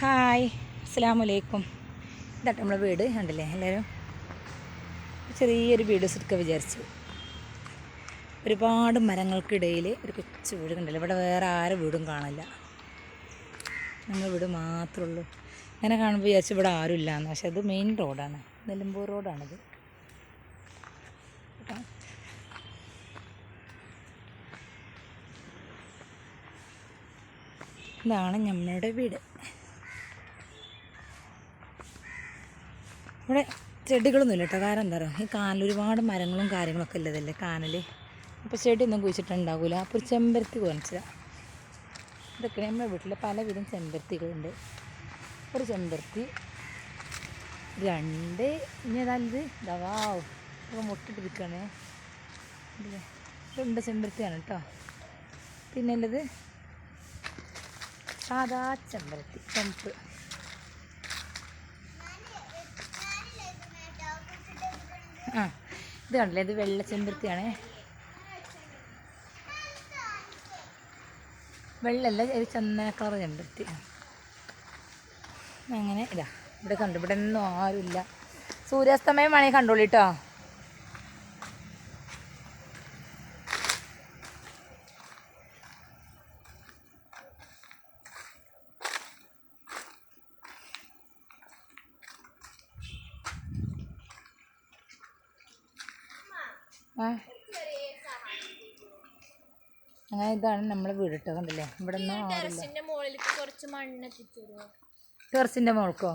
Hi അസ്സാം വലൈക്കും ഇതാട്ടെ നമ്മളെ വീട് കണ്ടില്ലേ എല്ലാവരും ചെറിയൊരു വീട് സുടുക്ക വിചാരിച്ചു. ഒരുപാട് മരങ്ങൾക്കിടയിൽ ഒരു കൊച്ചു വീട് കണ്ടില്ല? ഇവിടെ വേറെ ആരും വീടും കാണില്ല. നമ്മുടെ വീട് മാത്രമേ ഉള്ളൂ. ഇങ്ങനെ കാണുമ്പോൾ വിചാരിച്ചു ഇവിടെ ആരും ഇല്ലാന്ന്. പക്ഷെ അത് മെയിൻ റോഡാണ് നിലമ്പൂർ റോഡാണിത്. ഇതാണ് നമ്മളുടെ വീട്. ഇവിടെ ചെടികളൊന്നുമില്ല കേട്ടോ കാരണം എന്താ പറയുക ഈ കാനൽ ഒരുപാട് മരങ്ങളും കാര്യങ്ങളൊക്കെ ഉള്ളതല്ലേ കാനൽ അപ്പോൾ ചെടിയൊന്നും കുഴിച്ചിട്ടുണ്ടാവില്ല അപ്പോൾ ഒരു ചെമ്പരത്തി കുറച്ചതാണ് ഇതൊക്കെ നമ്മുടെ വീട്ടിൽ പലവിധം ചെമ്പരത്തികളുണ്ട്. ഒരു ചെമ്പരത്തി രണ്ട് ഇനി ഏതാണ്ട് ഇതാ? ഇപ്പോൾ മുട്ടിട്ടിരിക്കുകയാണ് രണ്ട് ചെമ്പരത്തിയാണ് കേട്ടോ പിന്നെ ഉള്ളത് സാധാ ചെമ്പരത്തി ചെമ്പ്. ഇത് കണ്ടില്ലേ? ഇത് വെള്ള ചെമ്പരത്തിയാണേ. വെള്ളല്ല ഒരു ചന്ദന കളർ ചെമ്പരത്തി. അങ്ങനെ ഇതാ ഇവിടെ കണ്ടു. ഇവിടെ ഒന്നും ആരുമില്ല. സൂര്യാസ്തമയം വേണമെങ്കിൽ കണ്ടോളൂ കേട്ടോ അങ്ങനെ ഇതാണ് നമ്മളെ വീട് കേട്ടോ കണ്ടില്ലേ ഇവിടെ നിന്ന് ടെറസിന്റെ മുകളിൽ കുറച്ച് മണ്ണ് എത്തിച്ചു ടെറസിന്റെ മുകൾക്കോ